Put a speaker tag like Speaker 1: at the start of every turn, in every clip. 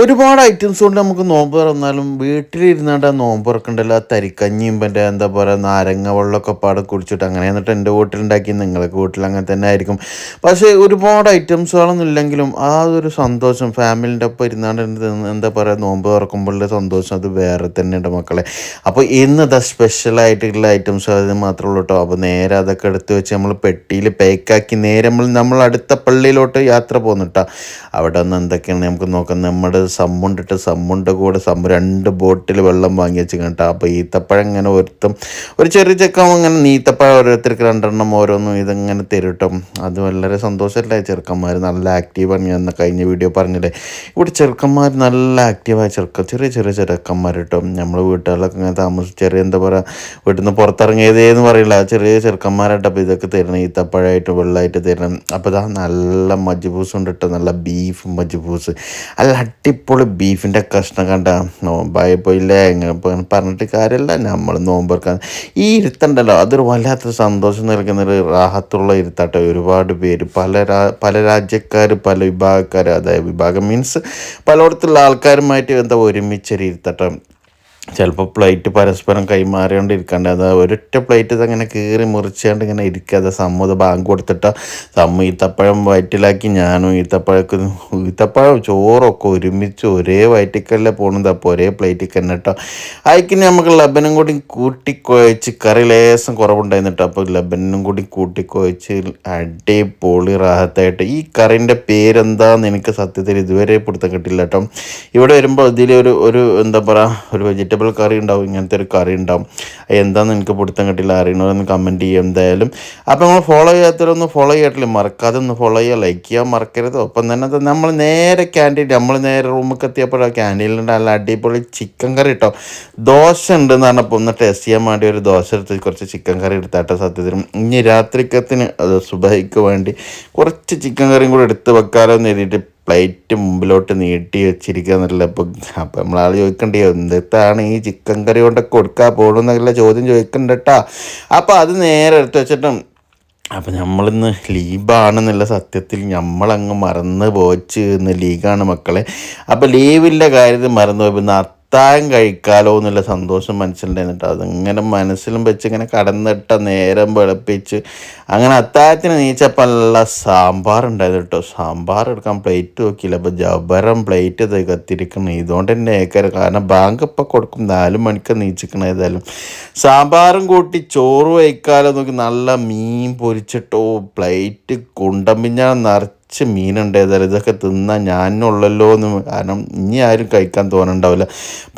Speaker 1: ഒരുപാട് ഐറ്റംസ് കൊണ്ട് നമുക്ക് നോമ്പ് തുറന്നാലും വീട്ടിലിരുന്നാണ്ട് ആ നോമ്പ് തുറക്കണ്ടല്ലോ. ആ തരിക്കഞ്ഞിയും പിന്നെ എന്താ പറയുക നാരങ്ങ വെള്ളമൊക്കെ പാടെ കുടിച്ചിട്ട് അങ്ങനെ എന്നിട്ട് എന്റെ വീട്ടിലുണ്ടാക്കി നിങ്ങൾക്ക് വീട്ടിൽ അങ്ങനെ തന്നെ ആയിരിക്കും. പക്ഷേ ഒരുപാട് ഐറ്റംസുകളൊന്നും ഇല്ലെങ്കിലും ആ ഒരു സന്തോഷം ഫാമിലിന്റെ ഒപ്പം ഇരുന്നാണ്ട് എന്താ പറയുക നോമ്പ് തുറക്കുമ്പോഴുള്ള സന്തോഷം അത് വേറെ തന്നെയുണ്ട് മക്കളെ. അപ്പോൾ ഇന്നതാ സ്പെഷ്യലായിട്ടുള്ള ഐറ്റംസ് അത് മാത്രമേ ഉള്ളൂ കേട്ടോ അപ്പോൾ നേരെ അതൊക്കെ എടുത്ത് വെച്ച് നമ്മൾ പെട്ടിയിൽ പേക്കാക്കി നേരെ നമ്മൾ നമ്മൾ അടുത്ത പള്ളിയിലോട്ട് യാത്ര പോകുന്നുട്ടാ അവിടെ നിന്ന് എന്തൊക്കെയാണ് നമുക്ക് നോക്കാം. നമ്മുടെ സമ്മുണ്ടിട്ട് സമ്മുണ്ട് കൂടെ സം രണ്ട് ബോട്ടിൽ വെള്ളം വാങ്ങി വെച്ച് കേട്ടോ അപ്പോൾ ഈത്തപ്പഴം ഇങ്ങനെ ഒരുത്തും ഒരു ചെറിയ ചെക്കം ഇങ്ങനെ നീത്തപ്പഴം ഓരോരുത്തർക്ക് രണ്ടെണ്ണം ഓരോന്നും ഇതിങ്ങനെ തരും അത് വളരെ സന്തോഷമല്ലേ ചെറുക്കന്മാർ നല്ല ആക്റ്റീവാണ് ഞാൻ കഴിഞ്ഞ വീഡിയോ പറഞ്ഞില്ലേ? ഇവിടെ ചെറുക്കന്മാർ നല്ല ആക്റ്റീവായ ചെറുക്കം ചെറിയ ചെറിയ ചെറുക്കന്മാർ കേട്ടോ നമ്മൾ വീട്ടുകളിലൊക്കെ ഇങ്ങനെ താമസിച്ച് ചെറിയ എന്താ പറയുക വീട്ടിൽ നിന്ന് പുറത്തിറങ്ങിയതേന്ന് പറയില്ല. ചെറിയ ചെറുക്കന്മാരായിട്ട് അപ്പോൾ ഇതൊക്കെ തരണം ഈത്തപ്പഴമായിട്ട് വെള്ളമായിട്ട് തരണം അപ്പോൾ ഇതാ നല്ല മജ്ബൂസ് ഉണ്ട് കേട്ടോ നല്ല ബീഫ് മജ്ബൂസ് അല്ല അടിപൊളി ബീഫിന്റെ കഷ്ണം കണ്ട നോമ്പായി പോയില്ലേ? എങ്ങനെ പറഞ്ഞിട്ട് കാര്യമല്ല. നമ്മൾ നോമ്പെടുക്കാൻ ഈ ഇരുത്തുണ്ടല്ലോ? അതൊരു വല്ലാത്ത സന്തോഷം നൽകുന്ന ഒരു റാഹത്തുള്ള ഇരുത്താട്ടെ. ഒരുപാട് പേര്. പല പല രാജ്യക്കാർ പല വിഭാഗക്കാർ അതായത് വിഭാഗം മീൻസ് പലയിടത്തുള്ള ആൾക്കാരുമായിട്ട് എന്താ ഒരുമിച്ചൊരു ഇരുത്തട്ടോ. ചിലപ്പോൾ പ്ലേറ്റ് പരസ്പരം കൈമാറിയോണ്ടിരിക്കാണ്ട് അത് ഒരൊറ്റ പ്ലേറ്റ് ഇതങ്ങനെ കീറി മുറിച്ചുകൊണ്ട് ഇങ്ങനെ ഇരിക്കാതെ സമ്മത ബാങ്ക് കൊടുത്തിട്ട് സമ്മ ഈത്തപ്പഴം വയറ്റിലാക്കി ഞാനും ഈത്തപ്പഴക്ക് ഈത്തപ്പഴം ചോറൊക്കെ ഒരുമിച്ച് ഒരേ വയറ്റിക്കല്ലേ പോണത്. അപ്പോൾ ഒരേ പ്ലേറ്റിൽ തന്നെ കേട്ടോ അതിന് നമുക്ക് ലബനും കൂടി കൂട്ടിക്കുഴച്ച് കറി ലേശം കുറവുണ്ടായിരുന്നു കേട്ടോ അപ്പോൾ ലബനും കൂടി കൂട്ടിക്കുഴച്ച് അടിപൊളി റാഹത്തായിട്ട്. ഈ കറിന്റെ പേരെന്താന്ന് എനിക്ക് സത്യത്തിൽ ഇതുവരെ പിടുത്തം കിട്ടില്ല കേട്ടോ ഇവിടെ വരുമ്പോൾ ഇതിലൊരു ഒരു എന്താ പറയുക ഒരു വെജിറ്റബിൾ കറി ഉണ്ടാവും ഇങ്ങനത്തെ ഒരു കറി ഉണ്ടാവും. എന്താണെന്ന് എനിക്ക് പിടുത്തം കിട്ടില്ല അറിയണവരൊന്ന് കമന്റ് ചെയ്യും എന്തായാലും. അപ്പോൾ നമ്മൾ ഫോളോ ചെയ്യാത്തവരൊന്ന് ഫോളോ ചെയ്യട്ടില്ല മറക്കാതെ ഒന്ന് ഫോളോ ചെയ്യുക ലൈക്ക് ചെയ്യാൻ മറക്കരുത്. ഒപ്പം തന്നെ നമ്മൾ നേരെ ക്യാന്റീൻ നമ്മൾ നേരെ റൂമിൽ എത്തിയപ്പോഴാണ് ക്യാന്റീനിലുണ്ട് നല്ല അടിപൊളി ചിക്കൻ കറി കേട്ടോ ദോശ ഉണ്ടെന്ന് പറഞ്ഞപ്പോൾ ഒന്ന് ടേസ്റ്റ് ചെയ്യാൻ വേണ്ടി ഒരു ദോശ എടുത്ത് കുറച്ച് ചിക്കൻ കറി എടുത്താട്ട സത്യത്തിനും ഇനി രാത്രിക്കത്തിന് അത് സുബഹിക്ക് വേണ്ടി കുറച്ച് ചിക്കൻ കറിയും കൂടെ എടുത്ത് വെക്കാലോ എന്ന് എഴുതിയിട്ട് പ്ലേറ്റ് മുമ്പിലോട്ട് നീട്ടി വെച്ചിരിക്കുക എന്നല്ല അപ്പം നമ്മളാൾ ചോദിക്കണ്ടേ എന്താണ് ഈ ചിക്കൻ കറി കൊണ്ടൊക്കെ കൊടുക്കാൻ പോകണമെന്നുള്ള ചോദ്യം ചോദിക്കണ്ട അപ്പൊ അപ്പം അത് നേരെ എടുത്ത് വെച്ചിട്ടും അപ്പം നമ്മളിന്ന് ലീവാണെന്നുള്ള സത്യത്തിൽ നമ്മളങ്ങ് മറന്ന് പോച്ച് ഇന്ന് ലീഗാണ് മക്കളെ. അപ്പം ലീവിന്റെ കാര്യത്തിൽ മറന്നു പോയപ്പോൾ അത്താഴം കഴിക്കാലോ എന്നുള്ള സന്തോഷം മനസ്സിലുണ്ടായിരുന്നിട്ട് അതിങ്ങനെ മനസ്സിലും വെച്ച് ഇങ്ങനെ കടന്നിട്ട നേരം വെളുപ്പിച്ച് അങ്ങനെ അത്താഴത്തിന് നീച്ചപ്പോൾ നല്ല സാമ്പാർ ഉണ്ടായിരുന്നു കേട്ടോ. സാമ്പാർ എടുക്കാൻ പ്ലേറ്റ് നോക്കിയില്ല അപ്പോൾ ജബരം പ്ലേറ്റ് തികത്തിരിക്കണം ഇതുകൊണ്ട് തന്നെ ഏക്കര കാരണം ബാങ്ക് ഇപ്പം കൊടുക്കും. നാല് മണിക്ക് നീച്ചിക്കണം ഏതായാലും. സാമ്പാറും കൂട്ടി ചോറ് വയ്ക്കാലോ നോക്കി നല്ല മീൻ പൊരിച്ചിട്ടോ പ്ലേറ്റ് കുണ്ടമ്പിഞ്ഞാൽ നിറച്ച് കുറച്ച് മീനുണ്ട് ഏതായാലും ഇതൊക്കെ തിന്നാൻ ഞാനുള്ളല്ലോ എന്ന് കാരണം ഇനി ആരും കഴിക്കാൻ തോന്നുന്നുണ്ടാവില്ല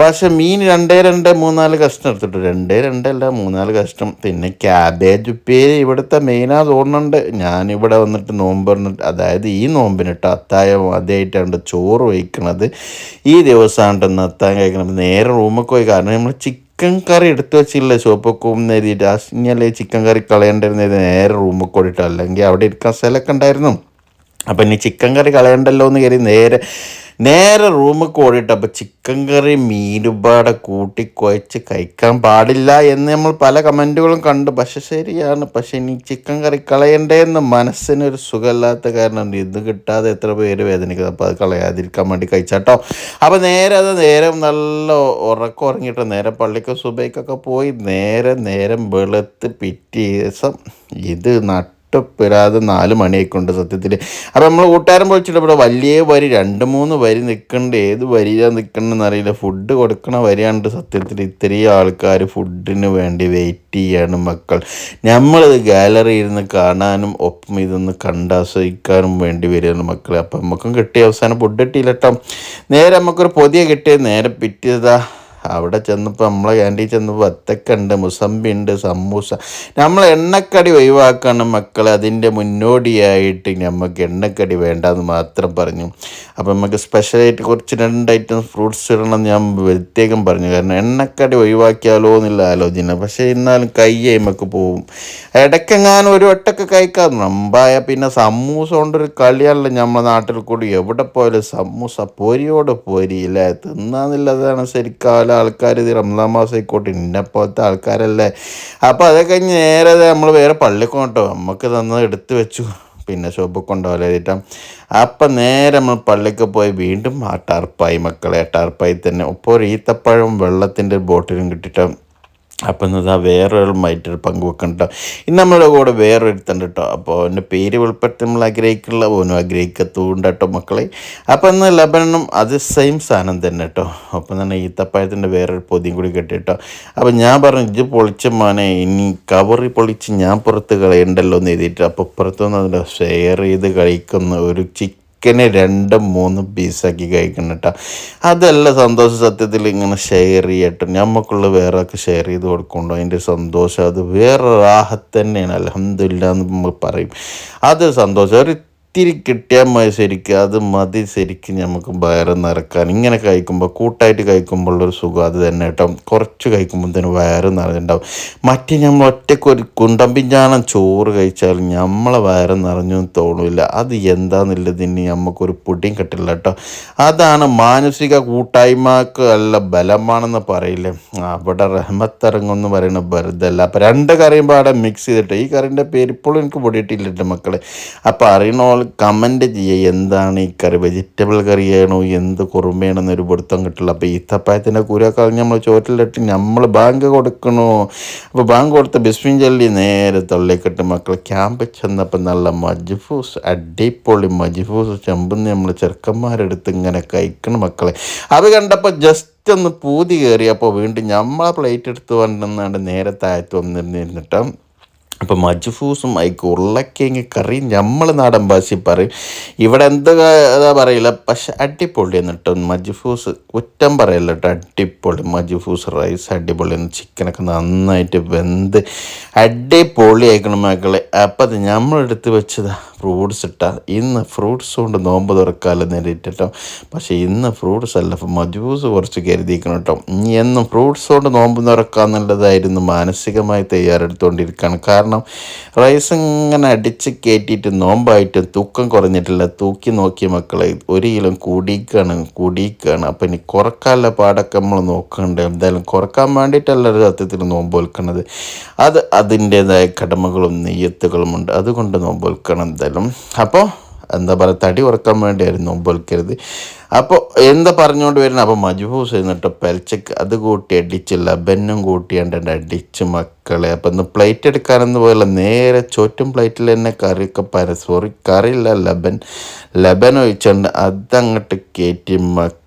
Speaker 1: പക്ഷെ മീൻ രണ്ടേ രണ്ട് മൂന്നാൽ കഷ്ണം എടുത്തിട്ട് രണ്ടേ രണ്ടല്ല മൂന്നാൽ കഷ്ണം. പിന്നെ ക്യാബേജ് ഉപ്പേരി ഇവിടുത്തെ മെയിനാ തോന്നുന്നുണ്ട് ഞാനിവിടെ വന്നിട്ട് നോമ്പ് പറഞ്ഞിട്ട് അതായത് ഈ നോമ്പിനിട്ട് അത്തായ ആദ്യമായിട്ടാണ് ചോറ് വയ്ക്കണത്. ഈ ദിവസമാണ് ഇന്ന് അത്തായം കഴിക്കണത് നേരെ റൂമൊക്കെ പോയി കാരണം നമ്മൾ ചിക്കൻ ചിക്കൻ കറി എടുത്തു വെച്ചില്ല ചുവപ്പൊക്കെ എഴുതിയിട്ട് ഇനിയല്ലേ ചിക്കൻ കറി കളയേണ്ടിരുന്നത് നേരെ റൂമൊക്കെ കൂടിയിട്ട് അല്ലെങ്കിൽ അവിടെ ഇരിക്കാൻ സ്ഥലമൊക്കെ ഉണ്ടായിരുന്നു. അപ്പം ഇനി ചിക്കൻ കറി കളയണ്ടല്ലോ എന്ന് കരുതി നേരെ നേരെ റൂമിൽ ഓടിയിട്ട് അപ്പോൾ ചിക്കൻ കറി മീനുപാടെ കൂട്ടി കുഴച്ച് കഴിക്കാൻ പാടില്ല എന്ന് നമ്മൾ പല കമന്റുകളും കണ്ടു. പക്ഷെ ശരിയാണ്. പക്ഷെ ഇനി ചിക്കൻ കറി കളയണ്ടേന്ന് മനസ്സിനൊരു സുഖമില്ലാത്ത കാരണം ഇത് കിട്ടാതെ എത്ര പേര് വേദനിക്കുന്നത് അപ്പോൾ അത് കളയാതിരിക്കാൻ വേണ്ടി കഴിച്ചാട്ടോ. അപ്പോൾ നേരെ അത് നേരം നല്ല ഉറക്കം ഉറങ്ങിയിട്ട് നേരെ പള്ളിക്ക് സുബൈക്കൊക്കെ പോയി നേരെ നേരം വെളുത്ത് പിറ്റേ ദിവസം ഇത് നട്ട് ഒട്ടുപ്പെടാതെ നാല് മണിയൊക്കെയുണ്ട് സത്യത്തിൽ അപ്പോൾ നമ്മൾ കൂട്ടുകാരൻ പോയിച്ചിട്ട് ഇവിടെ വലിയ വരി രണ്ട് മൂന്ന് വരി നിൽക്കേണ്ട ഏത് വരിയാണ് നിൽക്കണമെന്ന് അറിയില്ല. ഫുഡ് കൊടുക്കണ വരിയാണ്ട് സത്യത്തിൽ ഇത്രയും ആൾക്കാർ ഫുഡിന് വേണ്ടി വെയിറ്റ് ചെയ്യാണ് മക്കൾ. നമ്മളിത് ഗാലറി ഇരുന്ന് കാണാനും ഒപ്പം ഇതൊന്ന് കണ്ടാസ്വദിക്കാനും വേണ്ടി വരികയാണ് മക്കൾ അപ്പം നമുക്കും കിട്ടിയ അവസാനം ഫുഡ് കിട്ടിയില്ല കേട്ടോ നേരെ നമുക്കൊരു പൊതിയ കിട്ടിയത് നേരെ പിറ്റിയതാ അവിടെ ചെന്നപ്പോൾ നമ്മളെ ക്യാന്റീൻ ചെന്നപ്പോൾ വത്തക്ക ഉണ്ട് മുസമ്പി ഉണ്ട് സമൂസ. നമ്മൾ എണ്ണക്കടി ഒഴിവാക്കണം മക്കൾ അതിന്റെ മുന്നോടിയായിട്ട് നമുക്ക് എണ്ണക്കടി വേണ്ടെന്ന് മാത്രം പറഞ്ഞു. അപ്പോൾ നമുക്ക് സ്പെഷ്യലായിട്ട് കുറച്ച് രണ്ട് ഐറ്റംസ് ഫ്രൂട്ട്സ് ഇടണം ഞാൻ പ്രത്യേകം പറഞ്ഞു. കാരണം എണ്ണക്കടി ഒഴിവാക്കിയാലോ എന്നുള്ള ആലോചന പക്ഷേ എന്നാലും കൈ നമുക്ക് പോവും. ഇടയ്ക്കെങ്ങാനും ഒരു വട്ടൊക്കെ കഴിക്കാം നമ്പായ പിന്നെ സമൂസ കൊണ്ടൊരു കളിയല്ല നമ്മളെ നാട്ടിൽ കൂടി. എവിടെ പോയാലും സമൂസ പൊരിയോട് പോരിയില്ല. തിന്നാന്നുള്ളതാണ് തിന്നാന്നുള്ളതാണ് ആൾക്കാർ ഇത് റംസാൻ മാസം ആയിക്കോട്ടെ ഇന്നെ പോലത്തെ ആൾക്കാരല്ലേ? അപ്പോൾ അതൊക്കെ കഴിഞ്ഞ് നേരെ നമ്മൾ വേറെ പള്ളിക്ക് കേട്ടോ നമുക്ക് തന്നത് എടുത്ത് വെച്ചു. പിന്നെ ഷോപ്പ് കൊണ്ടുപോകാനായിട്ടാ അപ്പം നേരെ നമ്മൾ പള്ളിക്ക് പോയി വീണ്ടും ആ ടർപ്പായി മക്കളെ ടർപ്പായി തന്നെ. ഇപ്പോൾ ഒരു ഈത്തപ്പഴം വെള്ളത്തിന്റെ ബോട്ടിലും കിട്ടിയിട്ട് അപ്പം ഇന്നതാ വേറൊരാളുമായിട്ട് പങ്കുവെക്കണ്ട ഇന്ന് നമ്മുടെ കൂടെ വേറൊരുത്തുണ്ട് കേട്ടോ അപ്പോൾ എന്റെ പേര് വെളിപ്പെടുത്തി നമ്മൾ ആഗ്രഹിക്കുള്ള ഓനും ആഗ്രഹിക്കത്തുണ്ട് കേട്ടോ മക്കളെ. അപ്പം ഇന്ന് ലബനും അത് സെയിം സാധനം തന്നെ കേട്ടോ അപ്പം തന്നെ ഈത്തപ്പായത്തിന്റെ വേറൊരു പൊതിയും കൂടി കെട്ടി കേട്ടോ അപ്പം ഞാൻ പറഞ്ഞു ഇത് പൊളിച്ച മോനെ ഇനി കവറി പൊളിച്ച് ഞാൻ പുറത്ത് കളയണ്ടല്ലോ എന്ന് എഴുതിയിട്ട്. അപ്പോൾ പുറത്തുനിന്ന് അതിന്റെ ഷെയർ ചെയ്ത് കഴിക്കുന്ന ഒരു ചിക്കൻ ചിക്കന് രണ്ടും മൂന്നും പീസാക്കി കഴിക്കണം കേട്ടോ അതല്ല സന്തോഷം സത്യത്തിൽ ഇങ്ങനെ ഷെയർ ചെയ്യട്ടെ. നമുക്കുള്ള ഒക്കെ ഷെയർ ചെയ്ത് കൊടുക്കുന്നുണ്ടോ? അതിന്റെ സന്തോഷം അത് വേറെ റാഹത്ത് അലഹമില്ല എന്ന് നമ്മൾ പറയും. അത് സന്തോഷം. ഒരു ഇത്തിരി കിട്ടിയാൽ മതി ശരിക്കും. അത് മതി ശരിക്കും നമുക്ക് വയറ് നിറക്കാൻ. ഇങ്ങനെ കഴിക്കുമ്പോൾ കൂട്ടായിട്ട് കഴിക്കുമ്പോൾ ഒരു സുഖം അത് തന്നെ കേട്ടോ. കുറച്ച് കഴിക്കുമ്പോൾ തന്നെ വയറ് നിറഞ്ഞിട്ടുണ്ടാവും. മറ്റേ നമ്മൾ ഒറ്റയ്ക്ക് ഒരു കുണ്ടമ്പിഞ്ചാണം ചോറ് കഴിച്ചാൽ നമ്മളെ വയറ് നിറഞ്ഞു തോന്നില്ല. അത് എന്താണെന്നുള്ളതിന് നമുക്കൊരു പൊടിയും കിട്ടില്ല കേട്ടോ. അതാണ് മാനസിക കൂട്ടായ്മക്ക് അല്ല ബലമാണെന്ന് പറയില്ലേ. അവിടെ റഹ്മത്തിറങ്ങുമെന്ന് പറയുന്ന വെറുതല്ല അപ്പം രണ്ട് കറിയും പാടെ മിക്സ് ചെയ്തിട്ട്. ഈ കറിന്റെ പേര് ഇപ്പോഴും എനിക്ക് പൊടിയിട്ടില്ല മക്കളെ. അപ്പോൾ അറിയണ കമന്റ് ചെയ്യുക എന്താണ് ഈ കറി? വെജിറ്റബിൾ കറിയാണോ? എന്ത് കുറുമയാണെന്നൊരു പിടുത്തം കിട്ടില്ല. അപ്പോൾ ഈത്തപ്പായത്തിന്റെ കൂരൊക്കെ നമ്മൾ ചോറ്റിലിട്ട് നമ്മൾ ബാങ്ക് കൊടുക്കണോ? അപ്പോൾ ബാങ്ക് കൊടുത്ത ബിസ്മിൻ ചൊല്ലി നേരെ തള്ളിക്കിട്ട് മക്കൾ ക്യാമ്പ് ചെന്നപ്പോൾ നല്ല മജ്ഫൂസ് അടിപൊളി മജ്ഫൂസ് ചെമ്പുന്ന് നമ്മൾ ചെറുക്കന്മാരെടുത്ത് ഇങ്ങനെ കഴിക്കണം മക്കളെ. അത് കണ്ടപ്പോൾ ജസ്റ്റ് ഒന്ന് പൂതി കയറി അപ്പോൾ വീണ്ടും നമ്മളെ പ്ലേറ്റ് എടുത്ത് വന്നിരുന്നാണ്ട് നേരെ താഴത്ത് വന്നിരുന്നിട്ട് അപ്പോൾ മജ്ഫൂസും ആയിക്കും ഉരുളക്കിഴങ്ങ് കറി നമ്മൾ നാടൻ ഭാഷയിൽ പറയും. ഇവിടെ എന്ത് അതാ പറയില്ല. പക്ഷെ അടിപൊളി എന്നിട്ട്. മജ്ഫൂസ് കുറ്റം പറയില്ല കേട്ടോ. അടിപൊളി. മജ്ഫൂസ് റൈസ് അടിപൊളി. ചിക്കനൊക്കെ നന്നായിട്ട് വെന്ത് അടിപൊളി ആയിക്കണം മക്കളെ. അപ്പം അത് നമ്മളെടുത്ത് വെച്ചതാ ഫ്രൂട്ട്സ് ഇട്ട. ഇന്ന് ഫ്രൂട്ട്സ് കൊണ്ട് നോമ്പ് തുറക്കാമല്ലോ നേരിട്ടോ പക്ഷേ ഇന്ന് ഫ്രൂട്ട്സ് അല്ല. മജ്ബൂസ് കുറച്ച് കരുതിയിരിക്കണം കേട്ടോ. ഇനി എന്നും ഫ്രൂട്ട്സ് കൊണ്ട് നോമ്പ് തുറക്കാന്നുള്ളതായിരുന്നു മാനസികമായി തയ്യാറെടുത്തുകൊണ്ടിരിക്കുകയാണ് കാരണം റൈസ് ഇങ്ങനെ അടിച്ച് കയറ്റിയിട്ട് നോമ്പായിട്ടും തൂക്കം കുറഞ്ഞിട്ടില്ല. തൂക്കി നോക്കിയ മക്കളെ ഒരു കിലോ കൂടിക്കാണ് കൂടിക്കാണ്. അപ്പം ഇനി കുറക്കാനുള്ള പാടൊക്കെ നമ്മൾ നോക്കണ്ടേ. എന്തായാലും കുറയ്ക്കാൻ വേണ്ടിയിട്ടല്ല സത്യത്തിൽ നോമ്പ് വിൽക്കുന്നത് അത് അതിന്റേതായ കടമകളും നെയ്യത്തുകളുമുണ്ട്. അതുകൊണ്ട് നോമ്പ് വിൽക്കണം എന്തായാലും. അപ്പോൾ എന്താ പറയുക തടി ഉറക്കാൻ വേണ്ടിയായിരുന്നു നോമ്പ് വെൽക്കരുത് അപ്പോൾ എന്താ പറഞ്ഞുകൊണ്ട് വരുന്നത്? അപ്പോൾ മജ്ബൂസ് എന്നിട്ട് പെൽച്ചക്ക് അത് കൂട്ടി അടിച്ച് ലബനും കണ്ടിട്ട് അടിച്ച് മക്കളെ. അപ്പം ഇന്ന് പ്ലേറ്റ് എടുക്കാനെന്ന് പോയല്ല. നേരെ ചോറ്റും പ്ലേറ്റിൽ തന്നെ കറിയൊക്കെ പര സോറി കറിയില്ല ലബൻ. ലബൻ ഒഴിച്ചുകൊണ്ട് അതങ്ങോട്ട് കയറ്റി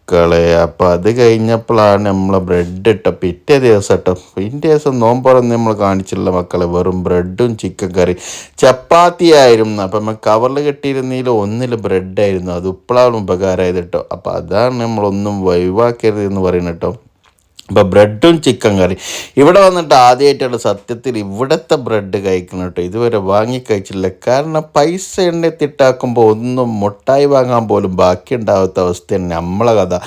Speaker 1: മക്കളെ അപ്പോൾ അത് കഴിഞ്ഞപ്പോഴാണ് നമ്മളെ ബ്രെഡ് ഇട്ട പിറ്റേ ദിവസം ഇട്ടോ പിറ്റേ ദിവസം നോമ്പറന്ന് നമ്മൾ കാണിച്ചുള്ള മക്കളെ വെറും ബ്രെഡും ചിക്കൻ കറി ചപ്പാത്തി ആയിരുന്നു. അപ്പം നമ്മൾ കവറിൽ കെട്ടിയിരുന്നതിൽ ഒന്നിൽ ബ്രെഡായിരുന്നു അത് ഇപ്പോഴാണ് ഉപകാരമായത് കേട്ടോ അപ്പോൾ അതാണ് നമ്മളൊന്നും ഒഴിവാക്കരുത് എന്ന് പറയുന്നത് കേട്ടോ അപ്പോൾ ബ്രെഡും ചിക്കൻ കറി. ഇവിടെ വന്നിട്ട് ആദ്യമായിട്ടാണ് സത്യത്തിൽ ഇവിടുത്തെ ബ്രെഡ് കഴിക്കണം കേട്ടോ. ഇതുവരെ വാങ്ങി കഴിച്ചില്ല. കാരണം പൈസ എണ്ണ തിട്ടാക്കുമ്പോൾ ഒന്നും മുട്ടായി വാങ്ങാൻ പോലും ബാക്കി ഉണ്ടാവാത്ത അവസ്ഥയാണ് നമ്മളെ കഥ.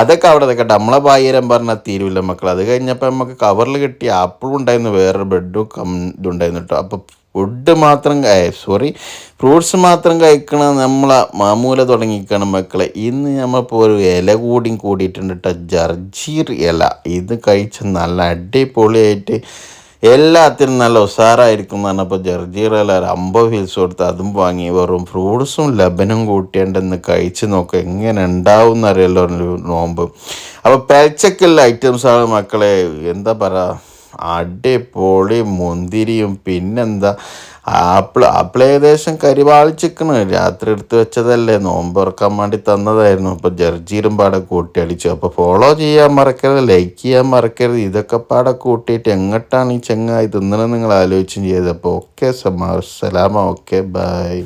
Speaker 1: അതൊക്കെ അവിടെ നിൽക്കട്ടെ നമ്മളെ ബായിരം പറഞ്ഞാൽ തീരുവില്ല മക്കൾ അത് കഴിഞ്ഞപ്പോൾ നമുക്ക് കവറിൽ കിട്ടിയ ആപ്പിളും ഉണ്ടായിരുന്നു. വേറൊരു ബ്രെഡും കം ഇതുണ്ടായിരുന്നു കേട്ടോ. അപ്പോൾ ഫുഡ് മാത്രം സോറി ഫ്രൂട്ട്സ് മാത്രം കഴിക്കണ നമ്മളെ മാമൂല തുടങ്ങിക്കണം മക്കളെ. ഇന്ന് നമ്മളിപ്പോൾ ഒരു ഇല കൂടിയും കൂടിയിട്ടുണ്ട് കേട്ടോ ജർജീർ ഇല. ഇത് കഴിച്ച് നല്ല അടിപൊളിയായിട്ട് എല്ലാത്തിനും നല്ല ഉഷാറായിരിക്കും എന്ന് പറഞ്ഞപ്പോൾ ഇല ഒരു അമ്പത് ഫീൽസ് കൊടുത്ത് അതും വാങ്ങി. വെറും ഫ്രൂട്ട്സും ലബനും കൂട്ടിയുണ്ടെന്ന് കഴിച്ച് നോക്കുക എങ്ങനെ ഉണ്ടാവും എന്നറിയല്ലോ നോമ്പ്. അപ്പോൾ പേച്ചക്കുള്ള ഐറ്റംസാണ് മക്കളെ എന്താ പറയുക അടിപൊളി മുന്തിരിയും പിന്നെന്താ? ആപ്പിൾ ആപ്പിൾ ഏകദേശം കരിവാളിച്ചിക്കണ് രാത്രി എടുത്ത് വെച്ചതല്ലേ നോമ്പുറക്കാൻ വേണ്ടി തന്നതായിരുന്നു. അപ്പോൾ ജർജീരും പാടെ കൂട്ടി അടിച്ചു. അപ്പോൾ ഫോളോ ചെയ്യാൻ മറക്കരുത് ലൈക്ക് ചെയ്യാൻ മറക്കരുത്. ഇതൊക്കെ പാടെ കൂട്ടിയിട്ട് എങ്ങോട്ടാണ് ഈ ചെങ്ങായി തിന്നണം നിങ്ങൾ ആലോചിച്ചും ചെയ്തത്. അപ്പോൾ ഓക്കെ സലാമ ഓക്കെ ബൈ